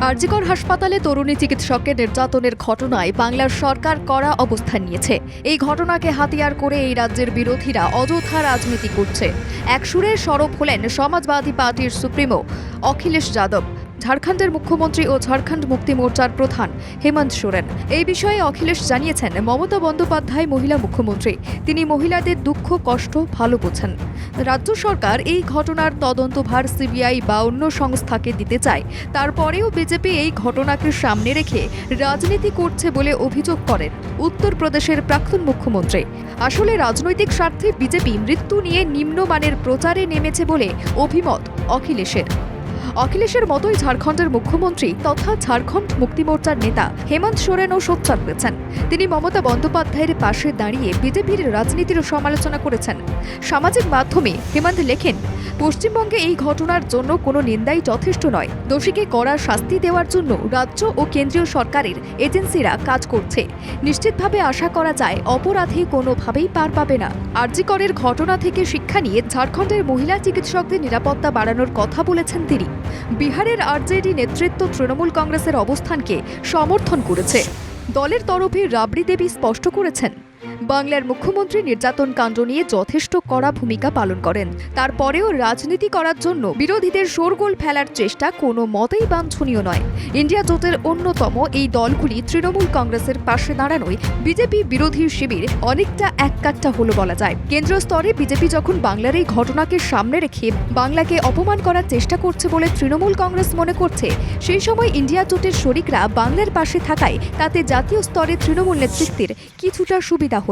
আরজিকর হাসপাতালে তরুণী চিকিৎসককে নির্যাতনের ঘটনায় বাংলার সরকার কড়া অবস্থান নিয়েছে। এই ঘটনাকে হাতিয়ার করে এই রাজ্যের বিরোধীরা অযথা রাজনীতি করছে। এক সুরের সরব হলেন সমাজবাদী পার্টির সুপ্রিমো অখিলেশ যাদব। ঝাড়খণ্ডের মুখ্যমন্ত্রী ও ঝাড়খণ্ড মুক্তি মোর্চার প্রধান হেমন্ত সোরেন। এই বিষয়ে অখিলেশ জানিয়েছেন, মমতা বন্দ্যোপাধ্যায় মহিলা মুখ্যমন্ত্রী। তিনি মহিলাদের দুঃখ, কষ্ট ভালো বোঝেন। রাজ্য সরকার এই ঘটনার তদন্তভার সিবিআই বা অন্য সংস্থাকে দিতে চায়। তারপরেও বিজেপি এই ঘটনাকে সামনে রেখে রাজনীতি করছে বলে অভিযোগ করেন উত্তরপ্রদেশের প্রাক্তন মুখ্যমন্ত্রী। আসলে রাজনৈতিক স্বার্থে বিজেপি মৃত্যু নিয়ে নিম্নমানের প্রচারে নেমেছে বলে অভিমত অখিলেশের। অখিলেশের মতোই ঝাড়খণ্ডের মুখ্যমন্ত্রী তথা ঝাড়খণ্ড মুক্তি মোর্চার নেতা হেমন্ত সোরেনও সোচ্চার হয়েছেন তিনি মমতা বন্দ্যোপাধ্যায়ের পাশে দাঁড়িয়ে বিজেপির রাজনীতির সমালোচনা করেছেন। সামাজিক মাধ্যমে হেমন্ত লেখেন, পশ্চিমবঙ্গে এই ঘটনার জন্য কোনো নিন্দাই যথেষ্ট নয়। দোষীকে কড়া শাস্তি দেওয়ার জন্য রাজ্য ও কেন্দ্রীয় সরকারের এজেন্সিরা কাজ করছে। নিশ্চিতভাবে আশা করা যায় অপরাধী কোনোভাবেই পার পাবে না। আরজিকরের ঘটনা থেকে শিক্ষা নিয়ে ঝাড়খণ্ডের মহিলা চিকিৎসকদের নিরাপত্তা বাড়ানোর কথা বলেছেন তিনি। বিহারের আরজেডি নেতৃত্ব তৃণমূল কংগ্রেসের অবস্থানকে সমর্থন করেছে। দলের তরফে রাবড়ি দেবী স্পষ্ট করেছেন। বাংলার মুখ্যমন্ত্রী নির্যাতন কাণ্ড নিয়ে যথেষ্ট কড়া ভূমিকা পালন করেন। তারপরেও রাজনীতি করার জন্য বিরোধীদের শোরগোল ফেলার চেষ্টা কোনো মতেই বাঞ্ছনীয় নয়। ইন্ডিয়া জোটের অন্যতম এই দলগুলি তৃণমূল কংগ্রেসের পাশে দাঁড়ানোয় বিজেপি বিরোধী শিবির অনেকটা এককাট্টা হলো বলা যায়। কেন্দ্রীয় স্তরে বিজেপি যখন বাংলার এই ঘটনাকে সামনে রেখে বাংলাকে অপমান করার চেষ্টা করছে বলে তৃণমূল কংগ্রেস মনে করছে, সেই সময় ইন্ডিয়া জোটের শরিকরা বাংলার পাশে থাকায় তাতে জাতীয় স্তরে তৃণমূল নেতৃত্বের কিছুটা সুবিধা